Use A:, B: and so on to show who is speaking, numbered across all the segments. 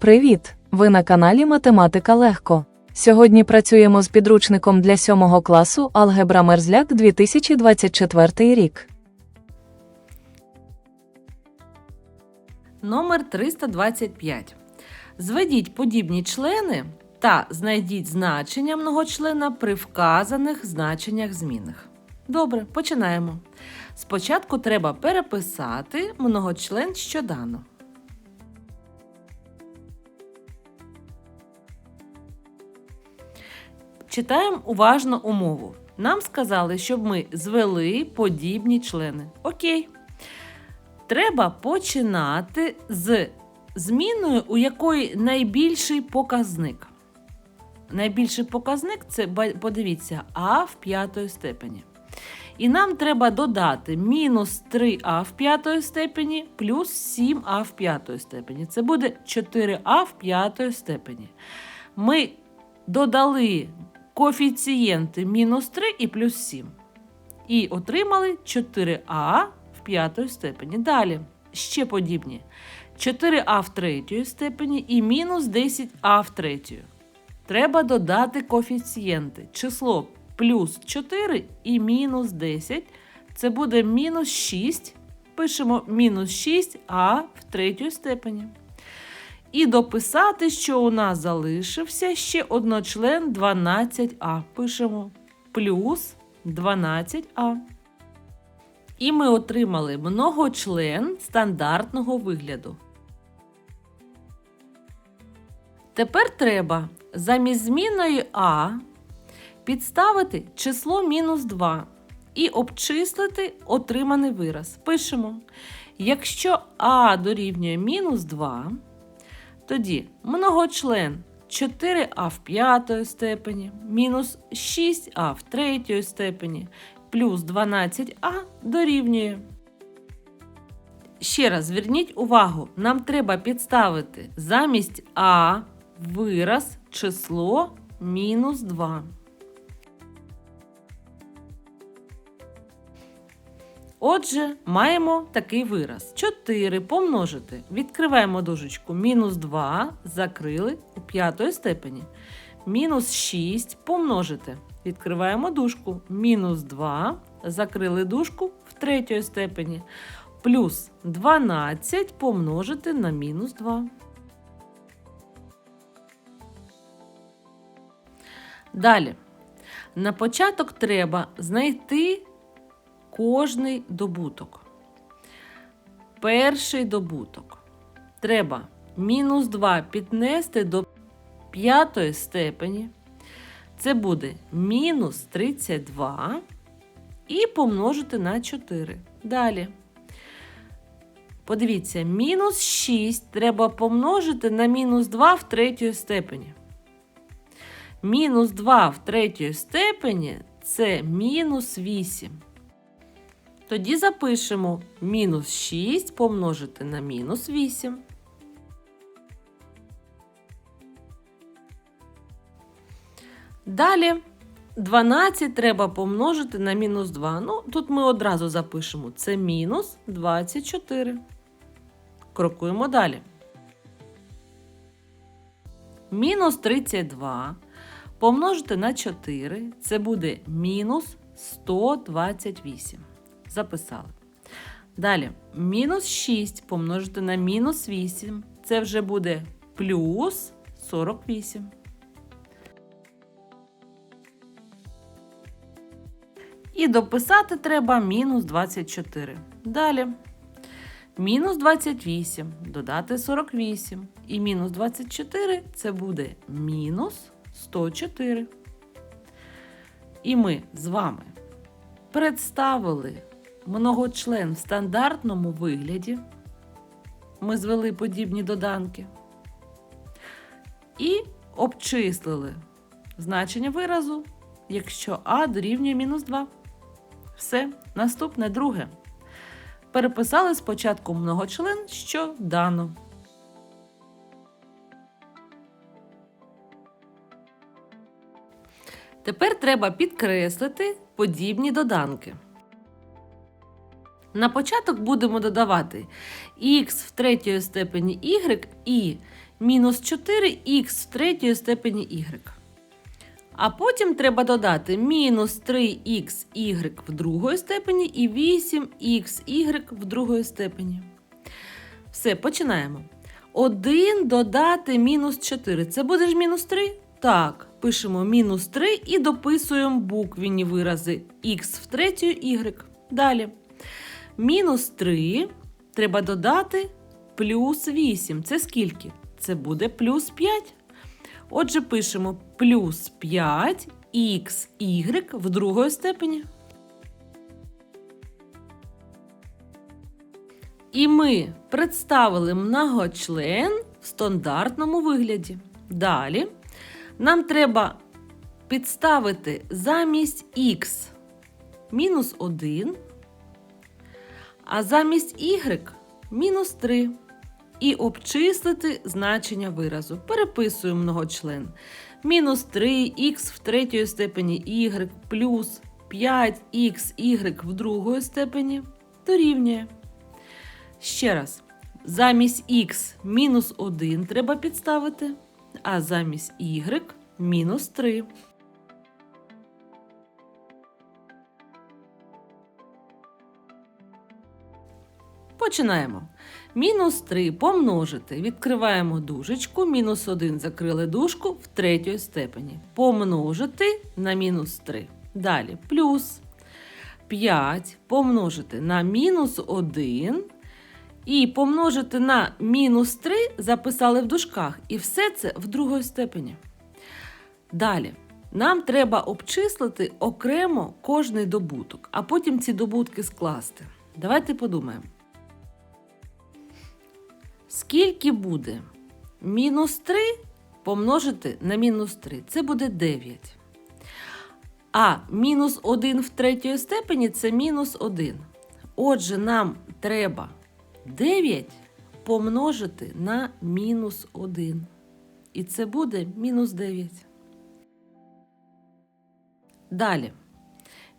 A: Привіт! Ви на каналі Математика Легко. Сьогодні працюємо з підручником для 7 класу Алгебра Мерзляк 2024 рік.
B: Номер 325. Зведіть подібні члени та знайдіть значення многочлена при вказаних значеннях змінних. Добре, починаємо. Спочатку треба переписати многочлен, що Читаємо уважно умову. Нам сказали, щоб ми звели подібні члени. Окей. Треба починати з зміною, у якої найбільший показник. Найбільший показник це подивіться а в п'ятої степені. І нам треба додати мінус 3а в п'ятої степені плюс 7а в п'ятої степені. Це буде 4а в п'ятої степені. Ми додали коефіцієнти мінус 3 і плюс 7. І отримали 4а в п'ятої степені. Далі ще подібні. 4а в третьої степені і мінус 10а в третьої. Треба додати коефіцієнти. Число плюс 4 і мінус 10. Це буде мінус 6. Пишемо мінус 6а в третій степені. І дописати, що у нас залишився ще одночлен 12а. Пишемо плюс 12а. І ми отримали многочлен стандартного вигляду. Тепер треба замість змінної А підставити число мінус 2 і обчислити отриманий вираз. Пишемо. Якщо А дорівнює мінус 2, тоді многочлен 4а в п'ятої степені, мінус 6а в третьої степені, плюс 12а дорівнює. Ще раз зверніть увагу, нам треба підставити замість А вираз число мінус 2. Отже, маємо такий вираз. 4 помножити. Відкриваємо дужечку. Мінус 2 закрили у п'ятої степені. Мінус 6 помножити. Відкриваємо дужку. Мінус 2 закрили дужку в третьої степені. Плюс 12 помножити на мінус 2. Далі. На початок треба знайти кожний добуток. Перший добуток. Треба мінус 2 піднести до п'ятої степені. Це буде мінус 32 і помножити на 4. Далі. Подивіться, мінус 6 треба помножити на мінус 2 в третій степені. Мінус 2 в третій степені це мінус 8. Тоді запишемо мінус 6 помножити на мінус 8. Далі 12 треба помножити на мінус 2. Ну, тут ми одразу запишемо. Це мінус 24. Крокуємо далі. Мінус 32 помножити на 4. Це буде мінус 128. Записали. Далі, мінус 6 помножити на мінус 8. Це вже буде плюс 48. І дописати треба мінус 24. Далі. Мінус 28 додати 48. І мінус 24 це буде мінус 104. І ми з вами представили многочлен в стандартному вигляді. Ми звели подібні доданки. І обчислили значення виразу, якщо А дорівнює мінус 2. Все, наступне друге. Переписали спочатку многочлен, що дано. Тепер треба підкреслити подібні доданки. На початок будемо додавати х в третій степені y і мінус 4х в третьої степені y. А потім треба додати мінус 3х в другої степені і 8х в другої степені. Все, починаємо. 1 додати мінус 4. Це буде ж мінус 3? Так, пишемо мінус 3 і дописуємо буквені вирази х в третю y. Далі. Мінус 3 треба додати плюс 8. Це скільки? Це буде плюс 5. Отже, пишемо плюс 5 х в другої степені. І ми представили многочлен в стандартному вигляді. Далі нам треба підставити замість х мінус 1, а замість y мінус 3. І обчислити значення виразу. Переписуємо многочлен. Мінус 3х в третьої степені y плюс 5х в другої степені дорівнює. Ще раз, замість х мінус 1 треба підставити, а замість y мінус 3. Починаємо. Мінус 3 помножити. Відкриваємо дужечку. Мінус 1 закрили дужку в третій степені. Помножити на мінус 3. Далі плюс 5 помножити на мінус 1. І помножити на мінус 3 записали в дужках. І все це в другій степені. Далі. Нам треба обчислити окремо кожний добуток, а потім ці добутки скласти. Давайте подумаємо. Скільки буде мінус 3 помножити на мінус 3? Це буде 9. А мінус 1 в третій степені це мінус 1. Отже, нам треба 9 помножити на мінус 1. І це буде мінус 9. Далі.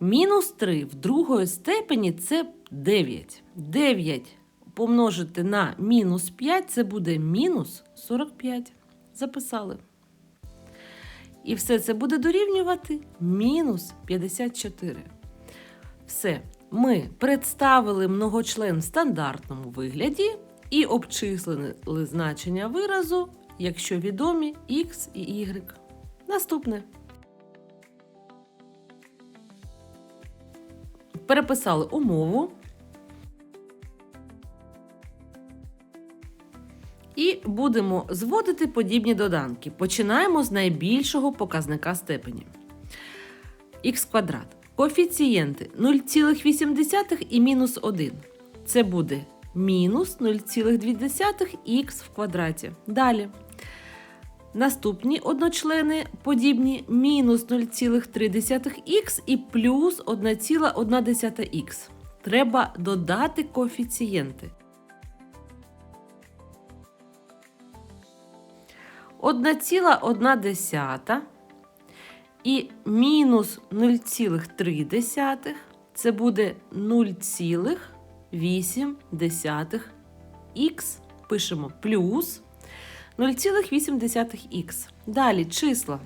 B: Мінус 3 в другої степені це 9. 9 помножити на мінус 5 це буде мінус 45. Записали. І все це буде дорівнювати мінус 54. Все. Ми представили многочлен в стандартному вигляді і обчислили значення виразу, якщо відомі x і y. Наступне. Переписали умову. І будемо зводити подібні доданки. Починаємо з найбільшого показника степені. Х квадрат. Коефіцієнти 0,8 і мінус 1. Це буде мінус 0,2х в квадраті. Далі. Наступні одночлени подібні мінус 0,3х і плюс 1,1х. Треба додати коефіцієнти. 1,1 і мінус 0,3 це буде 0,8х. Пишемо плюс 0,8х. Далі числа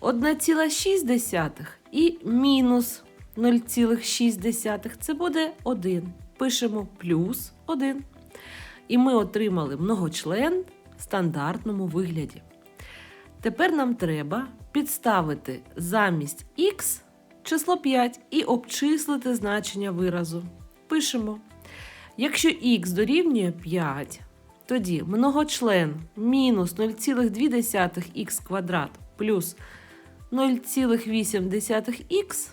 B: 1,6 і мінус 0,6 це буде 1. Пишемо плюс 1. І ми отримали многочлен стандартному вигляді. Тепер нам треба підставити замість х число 5 і обчислити значення виразу. Пишемо. Якщо х дорівнює 5, тоді многочлен мінус 0,2х квадрат плюс 0,8х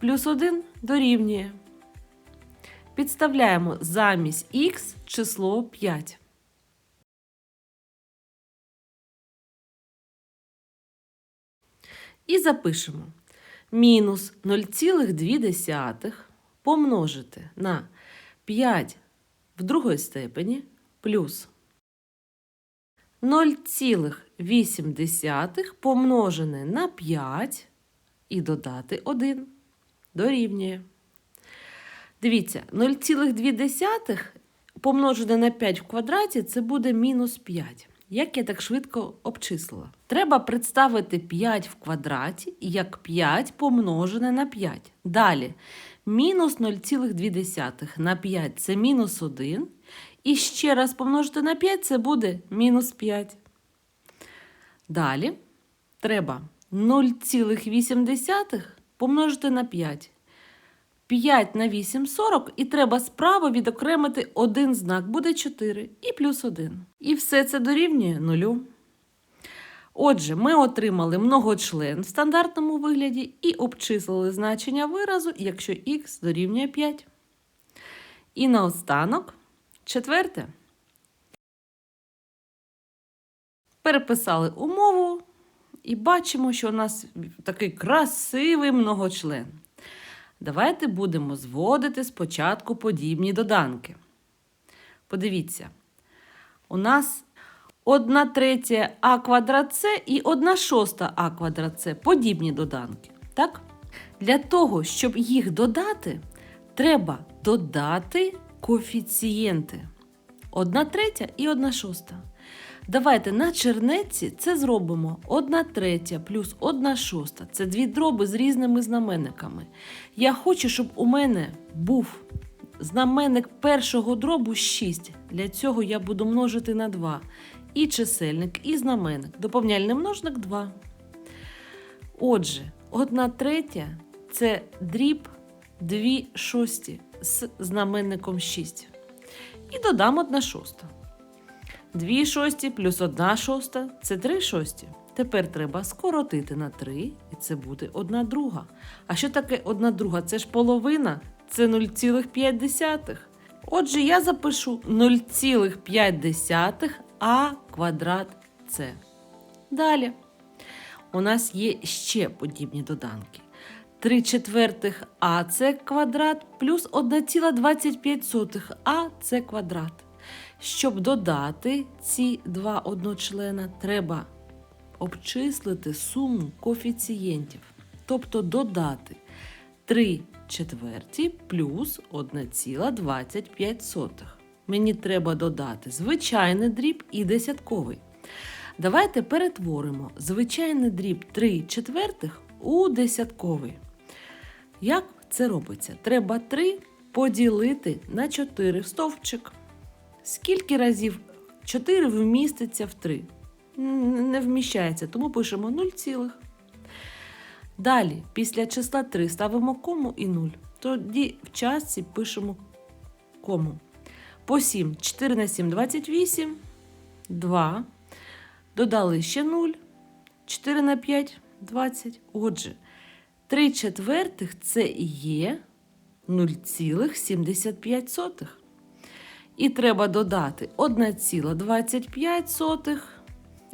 B: плюс 1 дорівнює. Підставляємо замість х число 5. І запишемо мінус 0,2 помножити на 5 в другої степені плюс 0,8 помножене на 5 і додати 1 дорівнює. Дивіться, 0,2 помножене на 5 в квадраті це буде мінус 5. Як я так швидко обчислила? Треба представити 5 в квадраті як 5 помножене на 5. Далі мінус 0,2 на 5 це мінус 1. І ще раз помножити на 5 це буде мінус 5. Далі треба 0,8 помножити на 5. 5 на 8 – 40, і треба справа відокремити один знак, буде 4 і плюс 1. І все це дорівнює нулю. Отже, ми отримали многочлен в стандартному вигляді і обчислили значення виразу, якщо х дорівнює 5. І наостанок, четверте. Переписали умову і бачимо, що у нас такий красивий многочлен. Давайте будемо зводити спочатку подібні доданки. Подивіться, у нас 1 третя а квадрат С і 1 шоста а квадрат С подібні доданки. Так? Для того, щоб їх додати, треба додати коефіцієнти. 1 третя і 1 шоста. Давайте на чернетці це зробимо 1 третя плюс 1 шоста. Це дві дроби з різними знаменниками. Я хочу, щоб у мене був знаменник першого дробу 6. Для цього я буду множити на 2. І чисельник, і знаменник. Доповняльний множник 2. Отже, 1 третя це дріб 2 шості з знаменником 6. І додам 1 шоста. 2 шості плюс 1 шоста це 3 шості. Тепер треба скоротити на 3, і це буде 1 друга. А що таке 1 друга? Це ж половина, це 0,5. Отже, я запишу 0,5 а квадрат С. Далі. У нас є ще подібні доданки. 3 четвертих АС квадрат плюс 1,25 АС квадрат. Щоб додати ці два одночлена, треба обчислити суму коефіцієнтів, тобто додати 3 четверті плюс 1,25. Мені треба додати звичайний дріб і десятковий. Давайте перетворимо звичайний дріб 3 четвертих у десятковий. Як це робиться? Треба 3 поділити на 4 в стовпчик. Скільки разів 4 вміститься в 3? Не вміщається, тому пишемо 0, цілих. Далі, після числа 3 ставимо кому і 0. Тоді в частці пишемо кому. По 7, 4 на 7, 28, 2. Додали ще 0, 4 на 5, 20. Отже, 3 четвертих це є 0,75. І треба додати 1,25,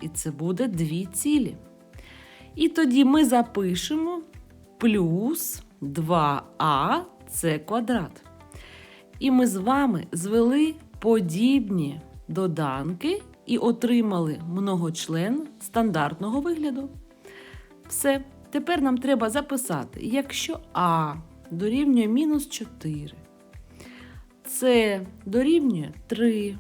B: і це буде 2 цілі. І тоді ми запишемо плюс 2а це квадрат. І ми з вами звели подібні доданки і отримали многочлен стандартного вигляду. Все, тепер нам треба записати, якщо А дорівнює мінус 4, С дорівнює 3.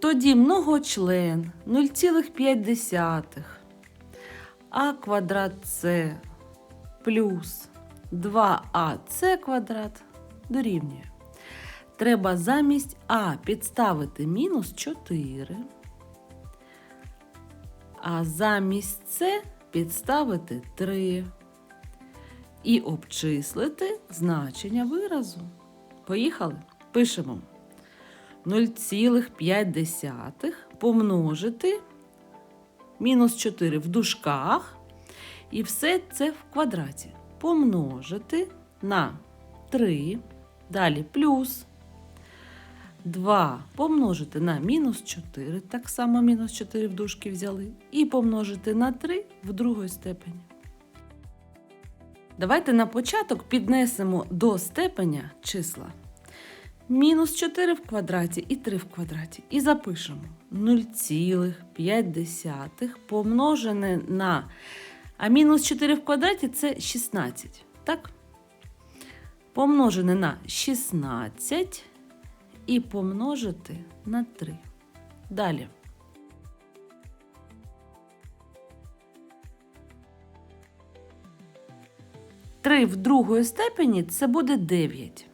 B: Тоді многочлен 0,5 а квадрат С плюс 2АС квадрат дорівнює. Треба замість А підставити мінус 4, а замість С підставити 3 і обчислити значення виразу. Поїхали? Пишемо 0,5 помножити мінус 4 в дужках, і все це в квадраті. Помножити на 3, далі плюс 2 помножити на мінус 4, так само мінус 4 в дужки взяли, і помножити на 3 в другій степені. Давайте на початок піднесемо до степеня числа. Мінус 4 в квадраті і 3 в квадраті. І запишемо 0,5 помножене на. А мінус 4 в квадраті це 16. Так? помножене на 16 і помножити на 3. Далі. Три в другої степені це буде 9.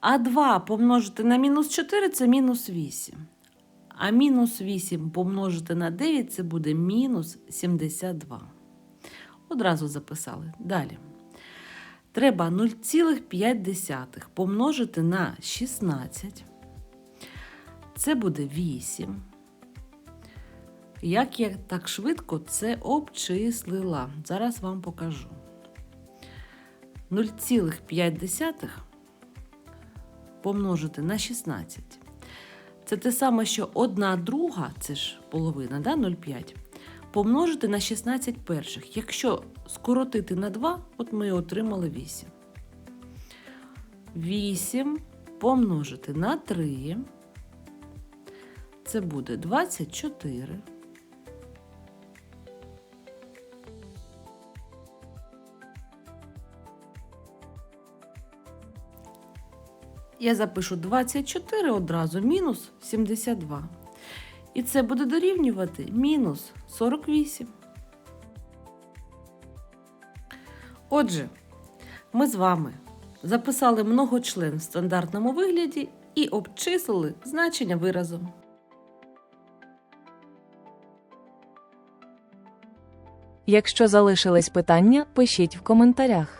B: А 2 помножити на мінус 4 це мінус 8. А мінус 8 помножити на 9 це буде мінус 72. Одразу записали. Далі. Треба 0,5 помножити на 16. Це буде 8. Як я так швидко це обчислила? Зараз вам покажу. 0,5 помножити на 16. Це те саме, що 1 друга, це ж половина, да, 0,5, помножити на 16 перших. Якщо скоротити на 2, от ми отримали 8. 8 помножити на 3. Це буде 24. Я запишу 24 одразу мінус 72. І це буде дорівнювати мінус 48. Отже, ми з вами записали многочлен в стандартному вигляді і обчислили значення виразу.
A: Якщо залишились питання, пишіть в коментарях.